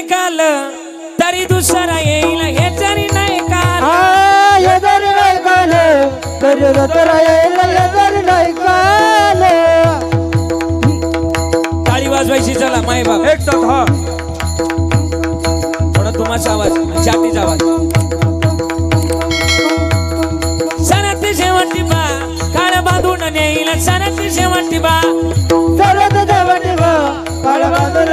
नाही काल तरी दुसरा येईल हे तरी नाही काल. हे जरी नाही काल तरी दसरा येईल हे जरी नाही काल. टाळी वाजवायची चला माय बाप. एक साथ हा. थोडा तुम्हाचा आवाज छातीचा आवाज. सणाची शेवटी बा काळ बांधून नेईल सणाची शेवटी बा. काळ बांधून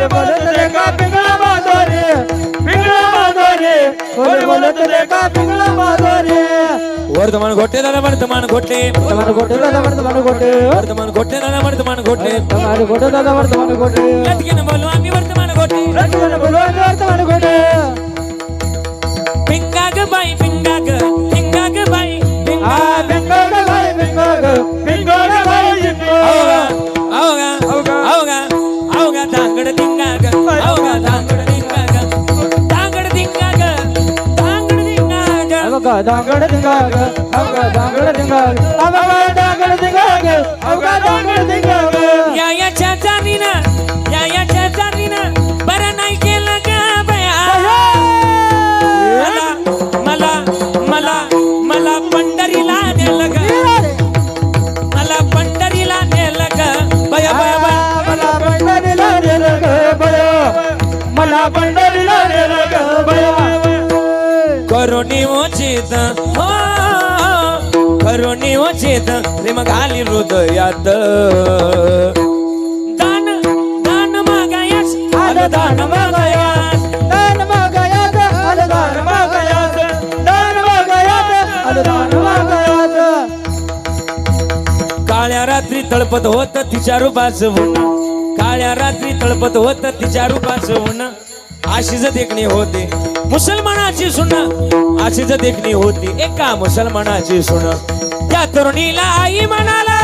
बोले बोले तो देखा पिंगला माधोरे पिंगला माधोरे बोले बोले तो देखा पिंगला माधोरे वर्तमान घोटे दादा वर्तमान घोटे वर्तमान घोटे दादा वर्तमान घोटे वर्तमान घोटे दादा वर्तमान घोटे वर्तमान घोटे दादा वर्तमान घोटे लटके न बोलवा या या बरं नाही केलं मला मला मला मला पंड पंढरीला नेलं ग बया करुणी उचित हो करुणी उचित प्रेम घाली हृदयात. दान दान मागायस आलं दान दान मागायात आलं दान मागायात दान मागायात आलं दान मागायात काळ्या रात्री तळपत होत तिच्या रूपाच काळ्या रात्री तळपत होत तिच्या रूपाचं होणं. अशीच देखणी होते. मुसलमानाची सुन. अशीच देखणी होती. एका मुसलमानाची सुन. त्या तरुणीला आई म्हणाला.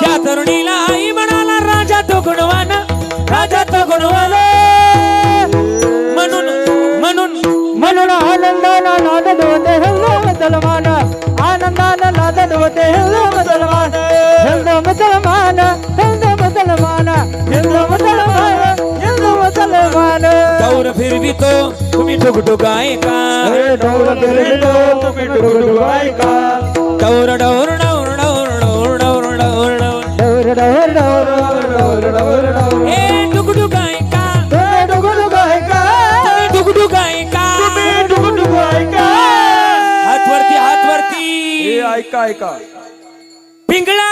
त्या तरुणीला आई म्हणाला राजा तो गुणवान राजा तो गुणवान. म्हणून म्हणून म्हणून आनंदानं नादत होते हिंदू मुसलमान आनंदानं नादत होते हिंदू मुसलमान मुसलमान हिंदू मुसलमान हिंदू मुसलमान हिंदू मुसलमान दौर फिरवितो तुम्ही ठुकठुक ऐका हे डोर फिरवितो, तुम्ही डुगडुग ऐका. डौर डौर डौर डौर डौर डौर डौर डौर डोर, डोर, डोर, डोर, डोर, डोर. ए डुकडुक ऐका तुम्ही डुगडुग ऐका. तुम्ही ऐका ऐका. हात वरती हात हे वरती ऐका ऐका देखा पिंगळा